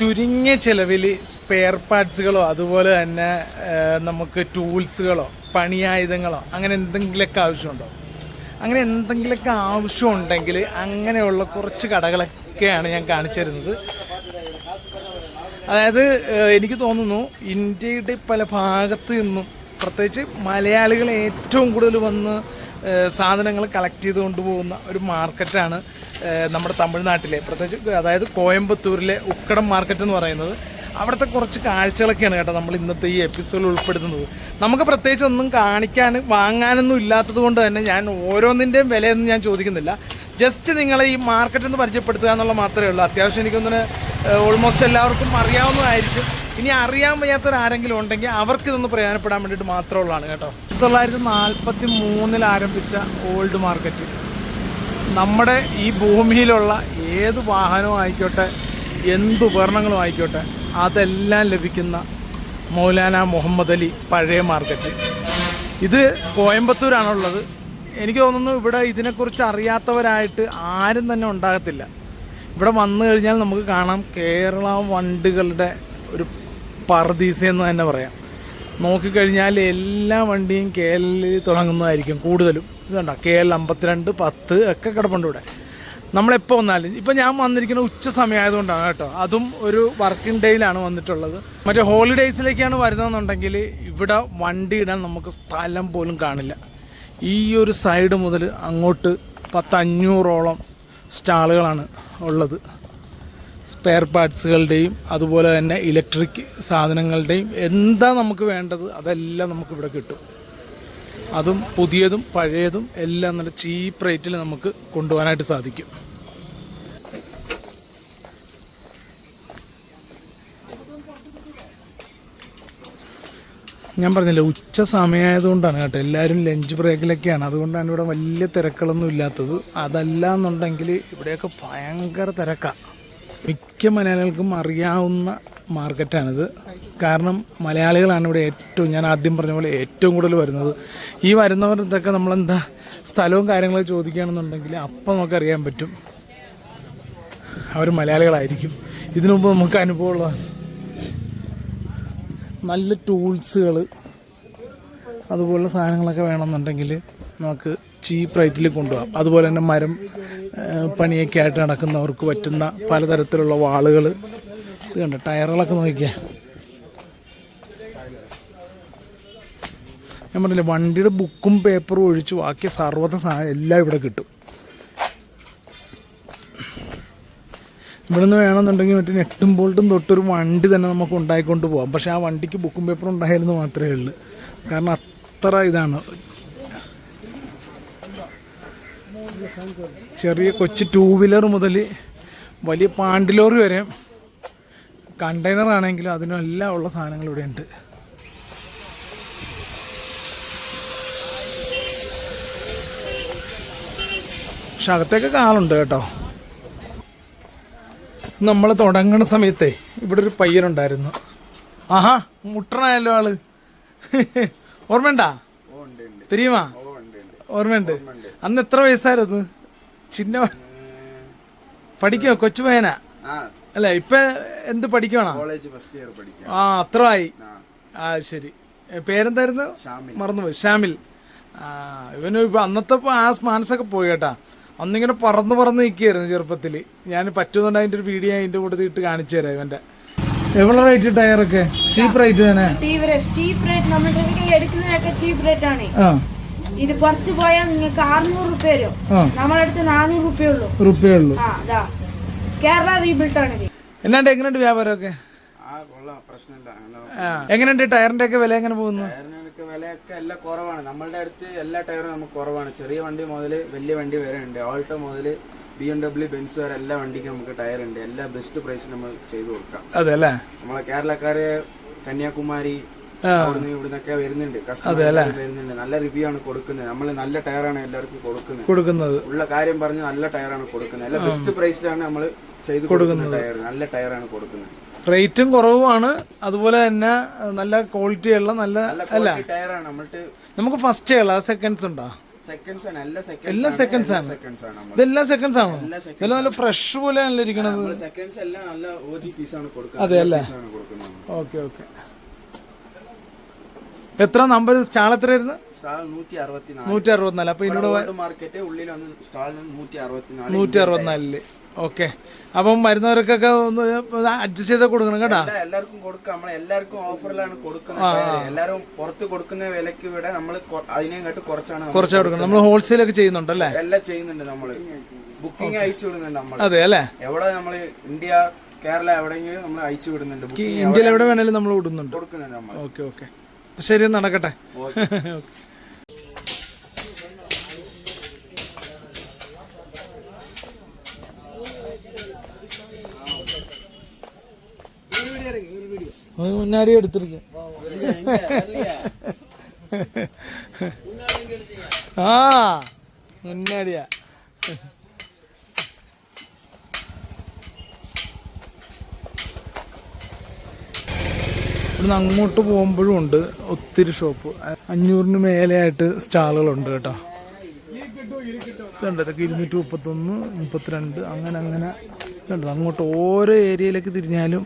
ചുരുങ്ങിയ ചിലവിൽ സ്പെയർ പാർട്സുകളോ അതുപോലെ തന്നെ നമുക്ക് ടൂൾസുകളോ പണിയായുധങ്ങളോ അങ്ങനെ എന്തെങ്കിലുമൊക്കെ ആവശ്യമുണ്ടോ? അങ്ങനെ എന്തെങ്കിലുമൊക്കെ ആവശ്യമുണ്ടെങ്കിൽ അങ്ങനെയുള്ള കുറച്ച് കടകളൊക്കെയാണ് ഞാൻ കാണിച്ചു തരുന്നത്. അതായത് എനിക്ക് തോന്നുന്നു ഇന്ത്യയുടെ പല ഭാഗത്ത് നിന്നും പ്രത്യേകിച്ച് മലയാളികൾ ഏറ്റവും കൂടുതൽ വന്ന് സാധനങ്ങൾ കളക്ട് ചെയ്ത് കൊണ്ടുപോകുന്ന ഒരു മാർക്കറ്റാണ് നമ്മുടെ തമിഴ്നാട്ടിലെ പ്രത്യേകിച്ച് അതായത് കോയമ്പത്തൂരിലെ ഉക്കടം മാർക്കറ്റ് എന്ന് പറയുന്നത് അവിടുത്തെ കുറച്ച് കാഴ്ചകളൊക്കെയാണ് കേട്ടോ നമ്മൾ ഇന്നത്തെ ഈ എപ്പിസോഡിൽ ഉൾപ്പെടുത്തുന്നത്. നമുക്ക് പ്രത്യേകിച്ച് ഒന്നും കാണിക്കാൻ വാങ്ങാനൊന്നും ഇല്ലാത്തത് കൊണ്ട് തന്നെ ഞാൻ ഓരോന്നിന്റെയും വിലയൊന്നും ഞാൻ ചോദിക്കുന്നില്ല. ജസ്റ്റ് നിങ്ങളെ ഈ മാർക്കറ്റ് ഒന്ന് പരിചയപ്പെടുത്തുക എന്നുള്ള മാത്രമേ ഉള്ളൂ. അത്യാവശ്യം എനിക്കൊന്നിന് ഓൾമോസ്റ്റ് എല്ലാവർക്കും അറിയാവുന്നതായിരിക്കും. ഇനി അറിയാൻ വയ്യാത്തവരാരെങ്കിലും ഉണ്ടെങ്കിൽ അവർക്ക് ഇതൊന്ന് പ്രയോജനപ്പെടാൻ വേണ്ടിയിട്ട് മാത്രമുള്ളതാണ് കേട്ടോ. തൊള്ളായിരത്തി നാൽപ്പത്തി മൂന്നിൽ ആരംഭിച്ച ഓൾഡ് മാർക്കറ്റ് നമ്മുടെ ഈ ഭൂമിയിലുള്ള ഏത് വാഹനവും ആയിക്കോട്ടെ എന്ത് ഉപകരണങ്ങളും ആയിക്കോട്ടെ അതെല്ലാം ലഭിക്കുന്ന മൗലാന മുഹമ്മദ് അലി പഴയ മാർക്കറ്റ്. ഇത് കോയമ്പത്തൂരാണുള്ളത്. എനിക്ക് തോന്നുന്നു ഇവിടെ ഇതിനെക്കുറിച്ച് അറിയാത്തവരായിട്ട് ആരും തന്നെ ഉണ്ടാകത്തില്ല. ഇവിടെ വന്നു കഴിഞ്ഞാൽ നമുക്ക് കാണാം കേരള വണ്ടികളുടെ ഒരു പർദീസ എന്ന് തന്നെ പറയാം. നോക്കിക്കഴിഞ്ഞാൽ എല്ലാ വണ്ടിയും കേരളിൽ തുടങ്ങുന്നതായിരിക്കും കൂടുതലും. ഇതുണ്ടോ? കെ എൽ അമ്പത്തിരണ്ട് പത്ത് ഒക്കെ കിടപ്പുണ്ട് ഇവിടെ. നമ്മളെപ്പോൾ വന്നാലും ഇപ്പം ഞാൻ വന്നിരിക്കുന്ന ഉച്ച സമയമായതുകൊണ്ടാണ് കേട്ടോ. അതും ഒരു വർക്കിംഗ് ഡേയിലാണ് വന്നിട്ടുള്ളത്. മറ്റേ ഹോളിഡേയ്സിലേക്കാണ് വരുന്നതെന്നുണ്ടെങ്കിൽ ഇവിടെ വണ്ടി ഇടാൻ നമുക്ക് സ്ഥലം പോലും കാണില്ല. ഈ ഒരു സൈഡ് മുതൽ അങ്ങോട്ട് പത്തഞ്ഞൂറോളം സ്റ്റാളുകളാണ് ഉള്ളത്. സ്പെയർ പാർട്സുകളുടെയും അതുപോലെ തന്നെ ഇലക്ട്രിക് സാധനങ്ങളുടെയും എന്താ നമുക്ക് വേണ്ടത് അതെല്ലാം നമുക്കിവിടെ കിട്ടും. അതും പുതിയതും പഴയതും എല്ലാം നല്ല ചീപ്പ് റേറ്റിൽ നമുക്ക് കൊണ്ടുപോകാനായിട്ട് സാധിക്കും. ഞാൻ പറഞ്ഞില്ല ഉച്ച സമയമായതുകൊണ്ടാണ് കേട്ടോ. എല്ലാവരും ലഞ്ച് ബ്രേക്കിലൊക്കെയാണ് അതുകൊണ്ടാണ് ഇവിടെ വലിയ തിരക്കുകളൊന്നും ഇല്ലാത്തത്. അതല്ല എന്നുണ്ടെങ്കിൽ ഇവിടെയൊക്കെ ഭയങ്കര തിരക്കാണ് മിക്ക മലയാളികൾക്കും അറിയാവുന്ന മാർക്കറ്റാണിത്. കാരണം മലയാളികളാണ് ഇവിടെ ഏറ്റവും ഞാൻ ആദ്യം പറഞ്ഞ പോലെ ഏറ്റവും കൂടുതൽ വരുന്നത്. ഈ വരുന്നവരത്തൊക്കെ നമ്മളെന്താ സ്ഥലവും കാര്യങ്ങളും ചോദിക്കുകയാണെന്നുണ്ടെങ്കിൽ അപ്പം നമുക്കറിയാൻ പറ്റും. അവർ മലയാളികളായിരിക്കും. ഇതിനു മുമ്പ് നമുക്ക് അനുഭവമുള്ളതാണ്. നല്ല ടൂൾസുകൾ അതുപോലുള്ള സാധനങ്ങളൊക്കെ വേണമെന്നുണ്ടെങ്കിൽ നമുക്ക് ചീപ്പ് റേറ്റിൽ കൊണ്ടുപോകാം. അതുപോലെ തന്നെ മരം പണിയൊക്കെ ആയിട്ട് നടക്കുന്നവർക്ക് പറ്റുന്ന പലതരത്തിലുള്ള വാളുകൾ ഇത് കണ്ട ടയറുകളൊക്കെ നോക്കിയാൽ ഞാൻ പറഞ്ഞില്ല വണ്ടിയുടെ ബുക്കും പേപ്പറും ഒഴിച്ച് ബാക്കി സർവത സാധനം എല്ലാം ഇവിടെ കിട്ടും. ഇവിടെ നിന്ന് വേണമെന്നുണ്ടെങ്കിൽ മറ്റേ നെട്ടും ബോൾട്ടും തൊട്ടൊരു വണ്ടി തന്നെ നമുക്ക് ഉണ്ടായിക്കൊണ്ട് പോകാം പക്ഷേ ആ വണ്ടിക്ക് ബുക്കും പേപ്പറും ഉണ്ടായിരുന്നു മാത്രമേ ഉള്ളൂ. കാരണം അത്ര ഇതാണ്. ചെറിയ കൊച്ചു ടൂ വീലർ മുതൽ വലിയ പാണ്ടിലോറി വരെ കണ്ടെയ്നർ ആണെങ്കിലും അതിനെല്ലാം ഉള്ള സാധനങ്ങൾ ഇവിടെ ഉണ്ട്. പക്ഷെ അകത്തേക്കൊക്കെ ആളുണ്ട് കേട്ടോ. നമ്മൾ തുടങ്ങുന്ന സമയത്തെ ഇവിടെ ഒരു പയ്യനുണ്ടായിരുന്നു. ആഹാ മുട്ടനായല്ലോ ആൾ. ഓർമ്മണ്ടാ തെരിയുമാ? ഓർമ്മയുണ്ട്. അന്ന് എത്ര വയസ്സായിരുന്നു? ചിന്ന പഠിക്കോ കൊച്ചു പയ്യനാ ആ അല്ല ഇപ്പൊ എന്ത് പഠിക്കണോ കോളേജ് ഫസ്റ്റ് ഇയർ പഠിക്കാം ആ അത്ര ആയി ആ ശരി. പേരെന്തായിരുന്നു? ഷാമിൽ. മറന്നുപോയി. ഷാമിൽ. ആ ഇവന് ഇപ്പൊ അന്നത്തെ ആ മാനസൊക്കെ പോയി കേട്ടാ. അന്നിങ്ങനെ പറന്ന് പറന്ന് നിൽക്കുകയായിരുന്നു ചെറുപ്പത്തിൽ ഞാൻ പറ്റുന്നുണ്ട് അതിന്റെ ഒരു വീഡിയോ അതിന്റെ കൂടെ ഇട്ട് കാണിച്ചു തരാം ഇവന്റെ. എവിടെ റേറ്റ് ടയറൊക്കെ ചീപ്പ് റേറ്റ് തന്നെ. ചീപ്പ് റേറ്റ് ചീപ്പ് റേറ്റ് നമ്മുടെ എടുക്കുന്നതൊക്കെ ചീപ്പ് റേറ്റ് ആണ്. ഇത് പുറത്ത് പോയാൽ നിങ്ങൾക്ക് അറുന്നൂറ് റുപ്യോ വരും. അടുത്ത് നാനൂറ് റുപ്യ ഉള്ളൂ റുപ്യേ ഉള്ളൂ ആ അതാ കേരള റീബിൽട്ട് ആണ് എന്നാണ്ട് എങ്ങനെയുണ്ട് വ്യാപാരമൊക്കെ? എങ്ങനെയുണ്ട് ടയറിന്റെ ഒക്കെ വില എങ്ങനെ പോകുന്നു? ടയറിനൊക്കെ വിലയൊക്കെ എല്ലാം കുറവാണ്. നമ്മളുടെ അടുത്ത് എല്ലാ ടയറും നമുക്ക് കുറവാണ്. ചെറിയ വണ്ടി മുതൽ വലിയ വണ്ടി വരെ ഉണ്ട് ഓൾട്ടോ മുതൽ ബി എം ഡബ്ല്യു ബെൻസ് വരെ എല്ലാ വണ്ടിക്കും നമുക്ക് ടയർ ഉണ്ട് എല്ലാ ബെസ്റ്റ് പ്രൈസിൽ നമ്മൾ ചെയ്തു കൊടുക്കാം. അതെ അല്ലേ? നമ്മളെ കേരളക്കാര് കന്യാകുമാരി അവിടുന്ന് ഇവിടുന്നൊക്കെ വരുന്നുണ്ട്. കസ്റ്റമർ വരുന്നുണ്ട്. നല്ല റിവ്യൂ ആണ് കൊടുക്കുന്നത്. നമ്മൾ നല്ല ടയറാണ് എല്ലാവർക്കും കൊടുക്കുന്നത്. കൊടുക്കുന്നത്. ഉള്ള കാര്യം പറഞ്ഞ് നല്ല ടയറാണ് കൊടുക്കുന്നത്. എല്ലാ ബെസ്റ്റ് പ്രൈസിലാണ് നമ്മൾ ചെയ്ത് കൊടുക്കുന്നത്. ടയർ നല്ല ടയറാണ് കൊടുക്കുന്നത്. റേറ്റും കുറവുമാണ്. അതുപോലെ തന്നെ നല്ല ക്വാളിറ്റി ഉള്ള നല്ല അല്ല. ടയറാണ്. നമ്മൾക്ക് നമുക്ക് ഫസ്റ്റ് ഉള്ള. സെക്കൻഡ്സ് ഉണ്ടോ? എല്ലാ സെക്കൻഡ്സ് ആണ്. ഇതെല്ലാം സെക്കൻഡ്സ് ആണോ? ഇതെല്ലാം നല്ല ഫ്രഷ് പോലെ ഇരിക്കണത്. നല്ല കൊടുക്കുന്നത്. അതെ അല്ലേ? Okay okay. എത്ര നമ്പർ സ്റ്റാൾ എത്രയായിരുന്നു? സ്റ്റാൾ നൂറ്റി അറുപത്തിനാല് നൂറ്റി അറുപത്തിനാല് അപ്പൊ ഇതിനോട് മാർക്കറ്റ് ഉള്ളിൽ വന്ന് സ്റ്റാളിന് നൂറ്റി അറുപത്തിനാല് നൂറ്റി അറുപത്തിനാലിൽ ഓക്കെ. അപ്പം വരുന്നവർക്കൊക്കെ ഒന്ന് അഡ്ജസ്റ്റ് ചെയ്ത് കൊടുക്കണം കേട്ടാ. എല്ലാവർക്കും കൊടുക്കാം. നമ്മൾ എല്ലാവർക്കും ഓഫറിലാണ് കൊടുക്കുന്നത്. എല്ലാവരും പുറത്ത് കൊടുക്കുന്ന വിലക്ക് ഇവിടെ നമ്മൾ അതിനെക്കാട്ട് കുറച്ചാണ് കുറച്ച് കൊടുക്കണം. നമ്മൾ ഹോൾസെയിൽ ഒക്കെ ചെയ്യുന്നുണ്ട് അല്ലേ? എല്ലാം ചെയ്യുന്നുണ്ട് നമ്മൾ ബുക്കിംഗ് അയച്ചു വിടുന്നുണ്ട് നമ്മൾ അതെ അല്ലേ? എവിടെ നമ്മൾ ഇന്ത്യ കേരള എവിടെയെങ്കിലും നമ്മൾ അയച്ചു വിടുന്നുണ്ട്. ഇന്ത്യയിൽ എവിടെ വേണേലും നമ്മൾ വിടുന്നുണ്ട്. കൊടുക്കുന്നുണ്ട് നമ്മൾ ഓക്കെ ഓക്കെ. ശരി നടക്കട്ടെ. அது முன்னாடியே எடுத்திருக்கேன் ஆ முன்னாடியா ഇവിടുന്ന് അങ്ങോട്ട് പോകുമ്പോഴും ഉണ്ട് ഒത്തിരി ഷോപ്പ് അഞ്ഞൂറിന് മേലെയായിട്ട് സ്റ്റാളുകളുണ്ട് കേട്ടോ ഇതുണ്ട് ഇതൊക്കെ ഇരുന്നൂറ്റി മുപ്പത്തൊന്ന് മുപ്പത്തിരണ്ട് അങ്ങനെ അങ്ങനെ ഇതുണ്ട് അങ്ങോട്ട് ഓരോ ഏരിയയിലേക്ക് തിരിഞ്ഞാലും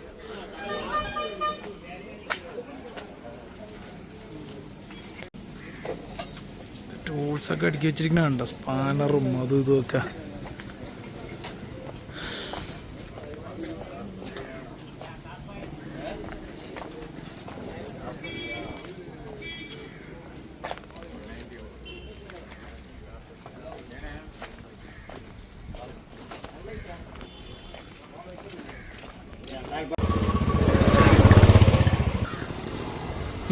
ടൂൾസ് ഒക്കെ അടുക്കി വെച്ചിരിക്കണ കണ്ട? സ്പാനറും അതും ഇതുമൊക്കെ ഒക്കെ.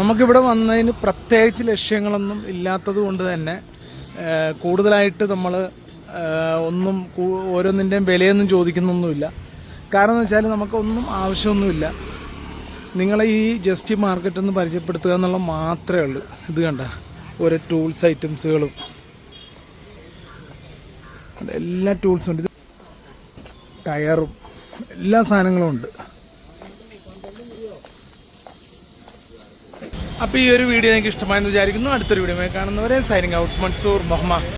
നമുക്കിവിടെ വന്നതിന് പ്രത്യേകിച്ച് ലക്ഷ്യങ്ങളൊന്നും ഇല്ലാത്തത് കൊണ്ട് തന്നെ കൂടുതലായിട്ട് നമ്മൾ ഒന്നും ഓരോന്നിന്റെയും വിലയൊന്നും ചോദിക്കുന്നൊന്നുമില്ല. കാരണം എന്ന് വെച്ചാൽ നമുക്കൊന്നും ആവശ്യമൊന്നുമില്ല. നിങ്ങളെ ഈ ജസ്റ്റ് മാർക്കറ്റ് ഒന്ന് പരിചയപ്പെടുത്തുക എന്നുള്ള മാത്രമേ ഉള്ളൂ. ഇത് കണ്ട ഓരോ ടൂൾസ് ഐറ്റംസുകളും. എല്ലാ ടൂൾസും ഉണ്ട്. ടയറും എല്ലാ സാധനങ്ങളും ഉണ്ട്. അപ്പോൾ ഈ ഒരു വീഡിയോ എനിക്ക് ഇഷ്ടമായെന്ന് വിചാരിക്കുന്നു. അടുത്തൊരു വീഡിയോ കാണുന്നവരെ സൈനിങ് ഔട്ട് മൻസൂർ മുഹമ്മദ്